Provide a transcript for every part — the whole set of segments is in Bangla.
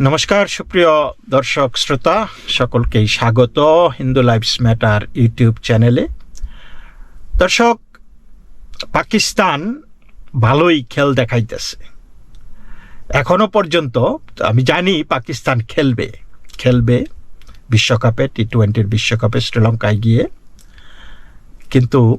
নমস্কার, সুপ্রিয় দর্শক, শ্রোতা, সকলকেই স্বাগত হিন্দু লাইফস ম্যাটার ইউটিউব চ্যানেলে। দর্শক, পাকিস্তান ভালোই খেল দেখাইতেছে। এখনও পর্যন্ত, আমি জানি পাকিস্তান খেলবে। খেলবে বিশ্বকাপে টি টোয়েন্টির বিশ্বকাপে শ্রীলঙ্কায় গিয়ে। কিন্তু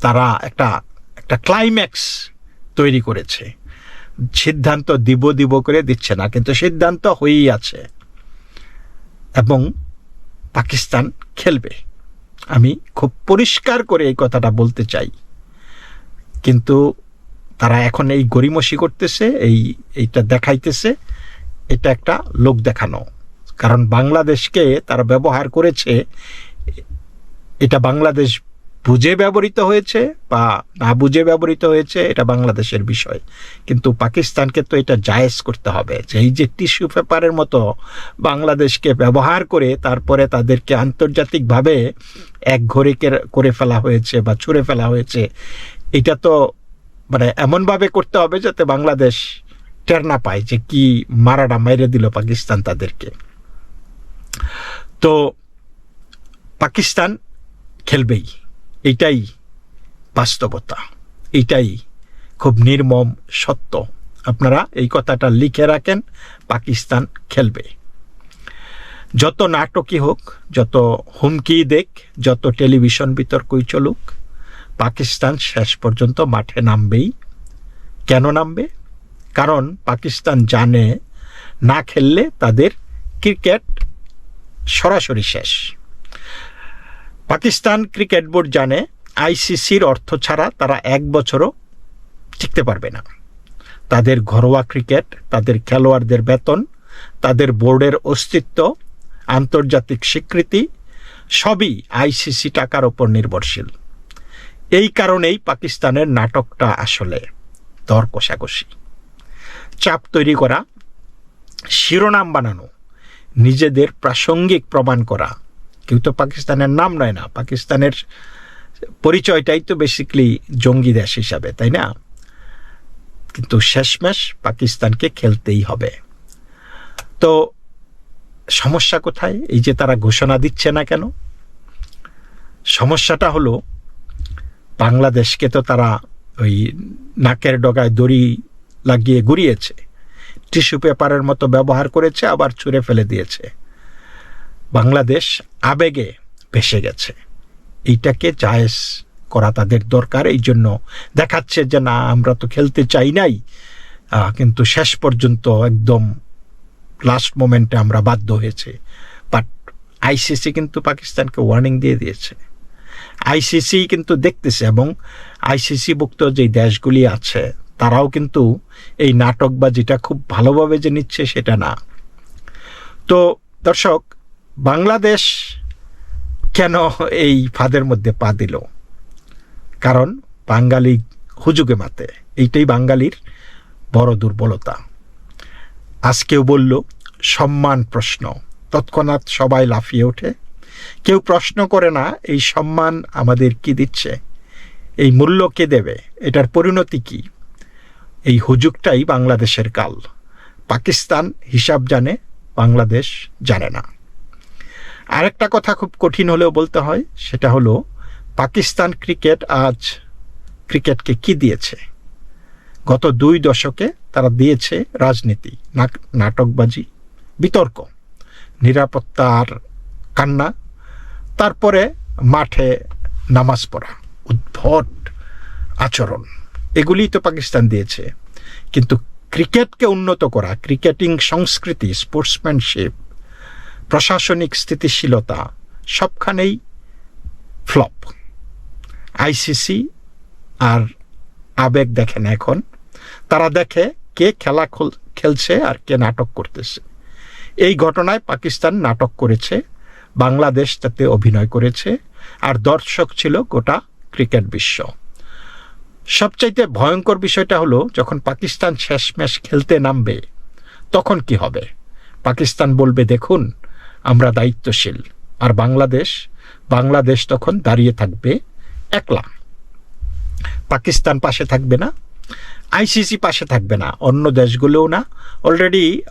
তারা একটা একটা ক্লাইম্যাক্স তৈরি করেছে। সিদ্ধান্ত দিব দিব করে দিচ্ছে না, কিন্তু সিদ্ধান্ত হয়েই আছে। এবং পাকিস্তান খেলবে। আমি খুব পরিষ্কার করে এই কথাটা বলতে চাই। কিন্তু তারা এখন এই গরিমসি করতেছে, এই, এইটা দেখাইতেছে, এটা একটা লোক দেখানো। কারণ বাংলাদেশকে তারা ব্যবহার করেছে, এটা বাংলাদেশ বুঝে ব্যবহৃত হয়েছে বা না বুঝে ব্যবহৃত হয়েছে, এটা বাংলাদেশের বিষয়। কিন্তু পাকিস্তানকে তো এটা জায়েজ করতে হবে যে, এই যে টিস্যু পেপারের মতো বাংলাদেশকে ব্যবহার করে তারপরে তাদেরকে আন্তর্জাতিকভাবে এক ঘরে করে ফেলা হয়েছে বা ছুঁড়ে ফেলা হয়েছে, এটা তো মানে এমনভাবে করতে হবে যাতে বাংলাদেশ টের না পায় যে কি মারাটা মেরে দিল পাকিস্তান তাদেরকে। তো পাকিস্তান খেলবেই। এইটাই বাস্তবতা, এটাই খুব নির্মম সত্য। আপনারা এই কথাটা লিখে রাখেন, পাকিস্তান খেলবে। যত নাটকই হোক, যত হুমকি দেখ, যত টেলিভিশন বিতর্কই চলুক, পাকিস্তান শেষ পর্যন্ত মাঠে নামবেই। কেন নামবে? কারণ পাকিস্তান জানে না খেললে তাদের ক্রিকেট সরাসরি শেষ। পাকিস্তান ক্রিকেট বোর্ড জানে আইসিসির অর্থ ছাড়া তারা এক বছরও টিকতে পারবে না। তাদের ঘরোয়া ক্রিকেট, তাদের খেলোয়াড়দের বেতন, তাদের বোর্ডের অস্তিত্ব, আন্তর্জাতিক স্বীকৃতি, সবই আইসিসি টাকার ওপর নির্ভরশীল। এই কারণেই পাকিস্তানের নাটকটা আসলে দর কষাকষি চাপ তৈরি করা, শিরোনাম বানানো, নিজেদের প্রাসঙ্গিক প্রমাণ করা কেউ তো পাকিস্তানের নাম নয় না, পাকিস্তানের পরিচয়টাই তো বেসিকলি জঙ্গি দেশ হিসাবে, তাই না? কিন্তু শেষমেশ পাকিস্তানকে খেলতেই হবে। তো সমস্যা কোথায়? এই যে তারা ঘোষণা দিচ্ছে না কেন? সমস্যাটা হলো, বাংলাদেশকে তো তারা ওই নাকের ডগায় দড়ি লাগিয়ে ঘুরিয়েছে টিস্যু পেপারের মতো ব্যবহার করেছে, আবার ছুঁড়ে ফেলে দিয়েছে। বাংলাদেশ আবেগে ভেসে গেছে। এইটাকে জায়েজ করা তাদের দরকার। এই জন্য দেখাচ্ছে যে, না, আমরা তো খেলতে চাই নাই। কিন্তু শেষ পর্যন্ত একদম লাস্ট মোমেন্টে আমরা বাধ্য হয়েছে। বাট আইসিসি কিন্তু পাকিস্তানকে ওয়ার্নিং দিয়ে দিয়েছে। আইসিসি কিন্তু দেখতেছে এবং আইসিসি ভুক্ত যে দেশগুলি আছে, তারাও কিন্তু এই নাটক বা যেটা খুব ভালোভাবে যে নিচ্ছে সেটা না। তো দর্শক বাংলাদেশ কেন এই ফাঁদের মধ্যে পা দিল? কারণ বাঙালি হুজুগে মাতে, এইটাই বাঙালির বড় দুর্বলতা। আজকেও বলল, সম্মান প্রশ্ন। তৎক্ষণাৎ সবাই লাফিয়ে ওঠে। কেউ প্রশ্ন করে না, এই সম্মান আমাদের কি দিচ্ছে? এই মূল্য কে দেবে? এটার পরিণতি কি? এই হুজুগটাই বাংলাদেশের কাল পাকিস্তান হিসাব জানে, বাংলাদেশ জানে না। আরেকটা কথা খুব কঠিন হলেও বলতে হয়, সেটা হলো পাকিস্তান ক্রিকেট আজ ক্রিকেটকে কি দিয়েছে? গত দুই দশকে তারা দিয়েছে রাজনীতি নাটকবাজি, বিতর্ক, নিরাপত্তার কান্না, তারপরে মাঠে নামাজ পড়া, উদ্ভট আচরণ এগুলি তো পাকিস্তান দিয়েছে। কিন্তু ক্রিকেটকে উন্নত করা, ক্রিকেটিং সংস্কৃতি, স্পোর্টসম্যানশিপ প্রশাসনিক স্থিতিশীলতা সবখানেই ফ্লপ। আইসিসি আর আবেগ দেখে না এখন। তারা দেখে কে খেলা, খেলছে আর কে নাটক করতেছে। এই ঘটনায় পাকিস্তান নাটক করেছে, বাংলাদেশ তাতে অভিনয় করেছে, আর দর্শক ছিল গোটা ক্রিকেট বিশ্ব। সবচাইতে ভয়ঙ্কর বিষয়টা হলো, যখন পাকিস্তান শেষ ম্যাচ খেলতে নামবে, তখন কি হবে? পাকিস্তান বলবে, দেখুন আমরা দায়িত্বশীল। আর বাংলাদেশ বাংলাদেশ তখন দাঁড়িয়ে থাকবে একলা। পাকিস্তান পাশে থাকবে না, আইসিসি পাশে থাকবে না, অন্য দেশগুলোও না। অলরেডি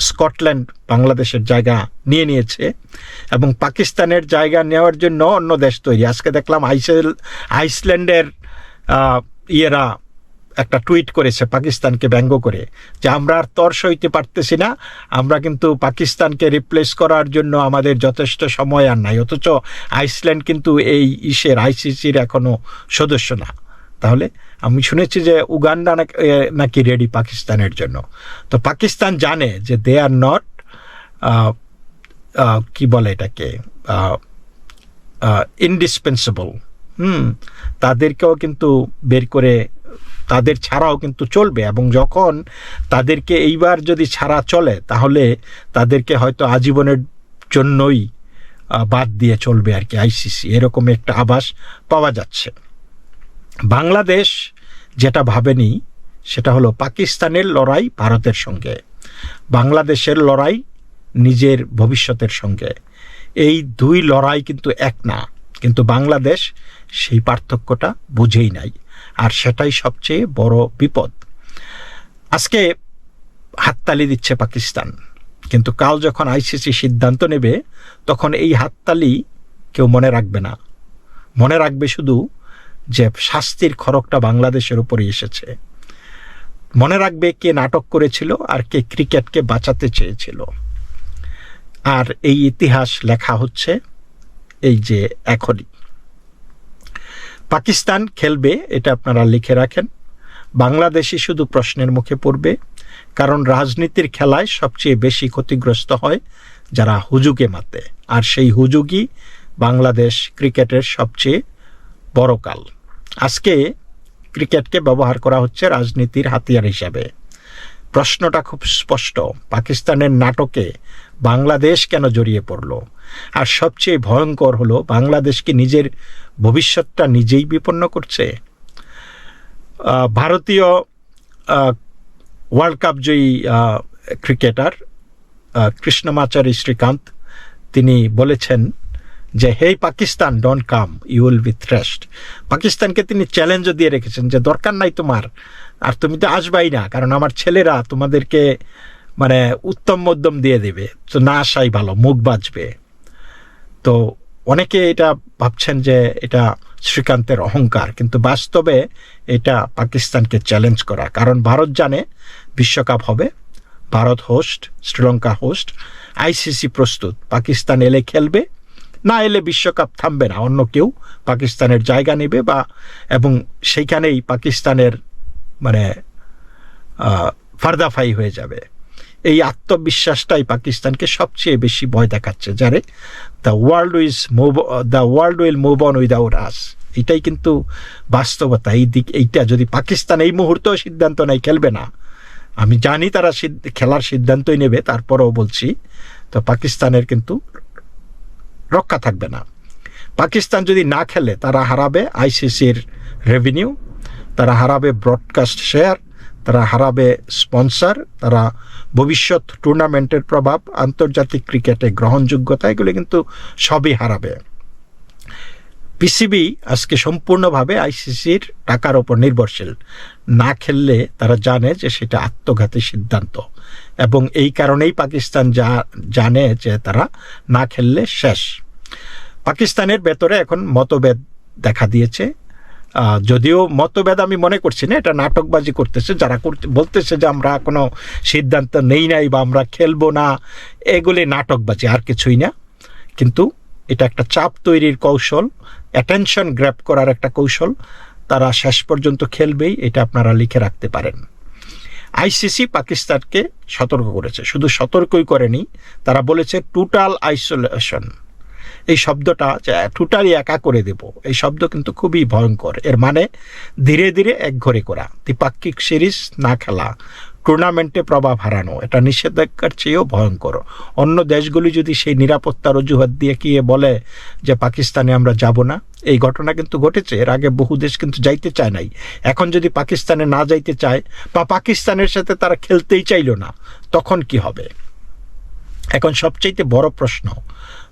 স্কটল্যান্ড বাংলাদেশের জায়গা নিয়ে নিয়েছে এবং পাকিস্তানের জায়গা নেওয়ার জন্য অন্য দেশ তৈরি। আজকে দেখলাম আইসেল, আইসল্যান্ডের ইয়েরা একটা টুইট করেছে পাকিস্তানকে ব্যঙ্গ করে যে আমরা আর তর সইতে পারতেছি না, আমরা কিন্তু পাকিস্তানকে রিপ্লেস করার জন্য আমাদের যথেষ্ট সময় আর নাই। অথচ আইসল্যান্ড কিন্তু এই ইসের, আইসিসির এখনও সদস্য না। তাহলে আমি শুনেছি যে উগান্ডা নাকি- রেডি পাকিস্তানের জন্য। তো পাকিস্তান জানে যে দে আর নট কি বলে এটাকে ইনডিসপেন্সেবল হুম, তাদেরকেও কিন্তু বের করে তাদের ছাড়াও কিন্তু চলবে এবং যখন তাদেরকে এইবার যদি ছাড়া চলে, তাহলে তাদেরকে হয়তো আজীবনের জন্যই বাদ দিয়ে চলবে আর কি আইসিসি। এরকম একটা আভাস পাওয়া যাচ্ছে। বাংলাদেশ যেটা ভাবেনি, সেটা হলো পাকিস্তানের লড়াই ভারতের সঙ্গে, বাংলাদেশের লড়াই নিজের ভবিষ্যতের সঙ্গে। এই দুই লড়াই কিন্তু এক না, কিন্তু বাংলাদেশ সেই পার্থক্যটা বুঝেই নাই। আর সেটাই সবচেয়ে বড় বিপদ। আজকে হাততালি দিচ্ছে পাকিস্তান। কিন্তু কাল যখন আইসিসি সিদ্ধান্ত নেবে, তখন এই হাততালি কেউ মনে রাখবে না। মনে রাখবে শুধু যে শাস্তির খড়কটা বাংলাদেশের উপরে এসেছে। মনে রাখবে কে নাটক করেছিল আর কে ক্রিকেটকে বাঁচাতে চেয়েছিল। আর এই ইতিহাস লেখা হচ্ছে এই যে এখনই। পাকিস্তান খেলবে, এটা আপনারা লিখে রাখেন। বাংলাদেশই শুধু প্রশ্নের মুখে পড়বে, কারণ রাজনীতির খেলায় সবচেয়ে বেশি ক্ষতিগ্রস্ত হয় যারা হুজুগে মাতে। আর সেই হুজুগই বাংলাদেশ ক্রিকেটের সবচেয়ে বড় কাল। আজকে ক্রিকেটকে ব্যবহার করা হচ্ছে রাজনীতির হাতিয়ার হিসাবে। প্রশ্নটা খুব স্পষ্ট, পাকিস্তানের নাটকে বাংলাদেশ কেন জড়িয়ে পড়ল? আর সবচেয়ে ভয়ঙ্কর হলো বাংলাদেশকে নিজের ভবিষ্যৎটা নিজেই বিপন্ন করছে। ভারতীয় ওয়ার্ল্ড কাপ জয়ী ক্রিকেটার কৃষ্ণমাচারী শ্রীকান্ত, তিনি বলেছেন যে, hey Pakistan don't come you will be thrashed পাকিস্তানকে তিনি চ্যালেঞ্জও দিয়ে রেখেছেন যে, দরকার নাই তোমার, আর তুমি তো আসবাই না, কারণ আমার ছেলেরা তোমাদেরকে মানে উত্তম মধ্যম দিয়ে দেবে, তো না আসাই ভালো, মুখ বাজবে তো অনেকে এটা ভাবছেন যে এটা শ্রীকান্তের অহংকার, কিন্তু বাস্তবে এটা পাকিস্তানকে চ্যালেঞ্জ করা। কারণ ভারত জানে বিশ্বকাপ হবে, Bharat host Sri Lanka host ICC প্রস্তুত। পাকিস্তান এলে খেলবে, না এলে বিশ্বকাপ থামবে না। অন্য কেউ পাকিস্তানের জায়গা নেবে বা, এবং সেইখানেই পাকিস্তানের মানে ফার্দাফাই হয়ে যাবে। এই আত্মবিশ্বাসটাই পাকিস্তানকে সবচেয়ে বেশি ভয় দেখাচ্ছে। যারে the world will move the world will move on without us এটাই কিন্তু বাস্তবতা। এই দিক, এইটা যদি পাকিস্তান এই মুহূর্তেও সিদ্ধান্ত নেয়, খেলবে না। আমি জানি তারা খেলার সিদ্ধান্তই নেবে, তারপরেও বলছি, তো পাকিস্তানের কিন্তু রক্ষা থাকবে না। পাকিস্তান যদি না খেলে, তারা হারাবে আইসিসির রেভিনিউ তারা হারাবে ব্রডকাস্ট শেয়ার তারা হারাবে স্পন্সর, তারা ভবিষ্যৎ টুর্নামেন্টের প্রভাব, আন্তর্জাতিক ক্রিকেটে গ্রহণযোগ্যতা, এগুলো কিন্তু সবই হারাবে। পিসিবি আজকে সম্পূর্ণভাবে আইসিসির টাকার ওপর নির্ভরশীল। না খেললে তারা জানে যে সেটা আত্মঘাতী সিদ্ধান্ত। এবং এই কারণেই পাকিস্তান যা, জানে যে তারা না খেললে শেষ। পাকিস্তানের ভেতরে এখন মতভেদ দেখা দিয়েছে। যদিও মতভেদ আমি মনে করছি না, এটা নাটকবাজি করতেছে, যারা করতে, বলতেছে যে আমরা কোনো সিদ্ধান্ত নেই নাই বা আমরা খেলব না, এগুলি নাটকবাজি, আর কিছুই না। কিন্তু এটা একটা চাপ তৈরির কৌশল অ্যাটেনশন গ্র্যাপ করার একটা কৌশল, তারা শেষ পর্যন্ত খেলবেই, এটা আপনারা লিখে রাখতে পারেন। আইসিসি পাকিস্তানকে সতর্ক করেছে, শুধু সতর্কই করেনি, তারা বলেছে টোটাল আইসোলেশন এই শব্দটা টোটালি একা করে দেব, এই শব্দ কিন্তু খুবই ভয়ঙ্কর। এর মানে ধীরে ধীরে একঘরে করা। দ্বিপাক্ষিক সিরিজ না খেলা, টুর্নামেন্টে প্রভাব হারানো, এটা নিষেধাজ্ঞার চেয়েও ভয়ঙ্কর। অন্য দেশগুলি যদি সেই নিরাপত্তার অজুহাত দিয়ে গিয়ে বলে যে পাকিস্তানে আমরা যাব না? এই ঘটনা কিন্তু ঘটেছে। এর আগে বহু দেশ কিন্তু যাইতে চায় নাই। এখন যদি পাকিস্তানে না যাইতে চায় বা পাকিস্তানের সাথে তারা খেলতেই চাইলো না, তখন কি হবে? এখন সবচেয়ে বড় প্রশ্ন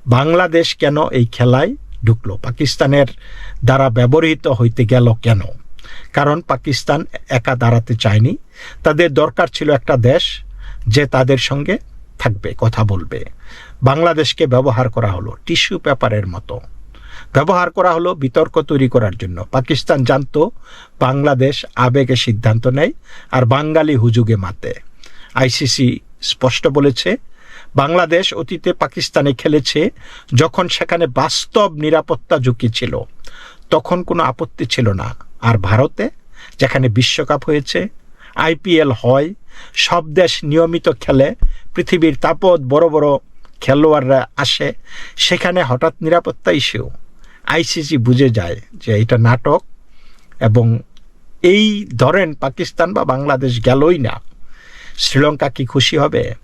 বাংলাদেশ কেন এই খেলায় ঢুকলো? পাকিস্তানের দ্বারা ব্যবহৃত হইতে গেল কেন? কারণ পাকিস্তান একা দাঁড়াতে চায়নি। তাদের দরকার ছিল একটা দেশ যে তাদের সঙ্গে থাকবে, কথা বলবে। বাংলাদেশকে ব্যবহার করা হলো টিস্যু পেপারের মতো। ব্যবহার করা হলো বিতর্ক তৈরি করার জন্য। পাকিস্তান জানতো বাংলাদেশ আবেগে সিদ্ধান্ত নেয় আর বাঙালি হুজুগে মাতে। আইসিসি স্পষ্ট বলেছে বাংলাদেশ অতীতে পাকিস্তানে খেলেছে যখন সেখানে বাস্তব নিরাপত্তা ঝুঁকি ছিল। তখন কোনো আপত্তি ছিল না। আর ভারতে, যেখানে বিশ্বকাপ হয়েছে, আইপিএল হয়, সব দেশ নিয়মিত খেলে, পৃথিবীর তাপদ বড় বড় খেলোয়াড়রা আসে, সেখানে হঠাৎ নিরাপত্তা ইস্যু। আইসিসি বুঝে যায় যে এটা নাটক এবং এই ধরেন পাকিস্তান বা বাংলাদেশ গেলই না। শ্রীলঙ্কা কি খুশি হবে?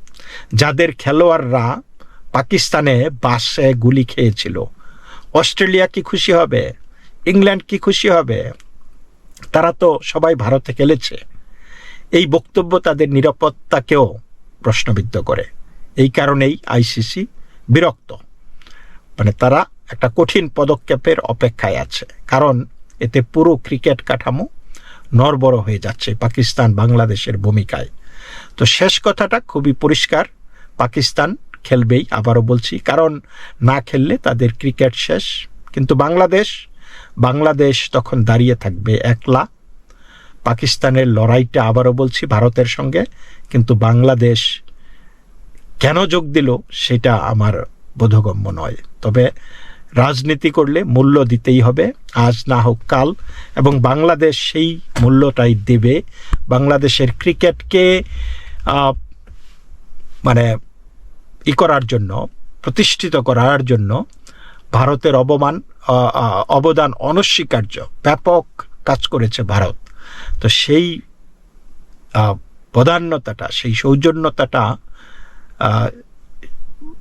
যাদের খেলোয়াড়রা পাকিস্তানে বাসে গুলি খেয়েছিল। অস্ট্রেলিয়া কি খুশি হবে? ইংল্যান্ড কি খুশি হবে? তারা তো সবাই ভারতে খেলেছে। এই বক্তব্য তাদের নিরাপত্তাকেও প্রশ্নবিদ্ধ করে। এই কারণেই আইসিসি বিরক্ত। মানে তারা একটা কঠিন পদক্ষেপের অপেক্ষায় আছে। কারণ এতে পুরো ক্রিকেট কাঠামো নরবর হয়ে যাচ্ছে পাকিস্তান বাংলাদেশের ভূমিকায়। তো শেষ কথাটা খুবই পরিষ্কার। পাকিস্তান খেলবেই, আবারও বলছি, কারণ না খেললে তাদের ক্রিকেট শেষ। কিন্তু বাংলাদেশ বাংলাদেশ তখন দাঁড়িয়ে থাকবে একলা। পাকিস্তানের লড়াইটা আবারও বলছি, ভারতের সঙ্গে। কিন্তু বাংলাদেশ কেন যোগ দিল সেটা আমার বোধগম্য নয়। তবে রাজনীতি করলে মূল্য দিতেই হবে, আজ না হোক কাল। এবং বাংলাদেশ সেই মূল্যটাই দেবে। বাংলাদেশের ক্রিকেটকে মানে ই করার জন্য প্রতিষ্ঠিত করার জন্য ভারতের অবমান অবদান অনস্বীকার্য ব্যাপক কাজ করেছে ভারত। তো সেই আহ, বদান্যতাটা সেই সৌজন্যতাটা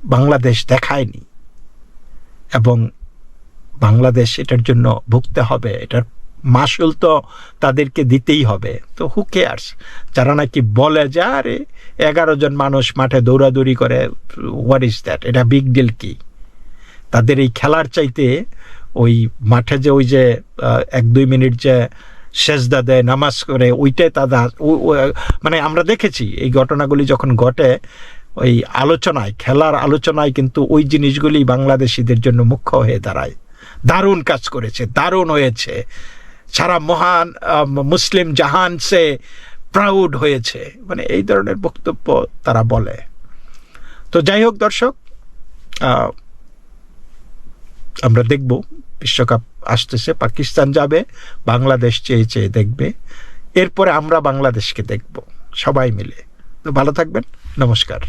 বাংলাদেশ দেখায়নি। এবং বাংলাদেশ এটার জন্য ভুগতে হবে এটার মাসুল তো তাদেরকে দিতেই হবে। তো হু কেয়ার্স যারা নাকি বলে যে, আরে, এগারো জন মানুষ মাঠে দৌড়াদৌড়ি করে হোয়াট ইজ দ্যাট এটা বিগ ডিল কি? তাদের এই খেলার চাইতে ওই মাঠে যে ওই যে এক দুই মিনিট যে সেজদা দেয়, নামাজ করে, ওইটাই তাদের মানে আমরা দেখেছি, এই ঘটনাগুলি যখন ঘটে, ওই আলোচনায়, খেলার আলোচনায় কিন্তু ওই জিনিসগুলি বাংলাদেশিদের জন্য মুখ্য হয়ে দাঁড়ায়। দারুণ কাজ করেছে, দারুণ হয়েছে। সারা মহান মুসলিম জাহান সে প্রাউড হয়েছে। মানে এই ধরনের বক্তব্য তারা বলে। তো যাই হোক দর্শক আমরা দেখব। বিশ্বকাপ আসতেছে, পাকিস্তান যাবে, বাংলাদেশ চেয়ে চেয়ে দেখবে। এরপরে আমরা বাংলাদেশকে দেখব, সবাই মিলে। তো ভালো থাকবেন, নমস্কার।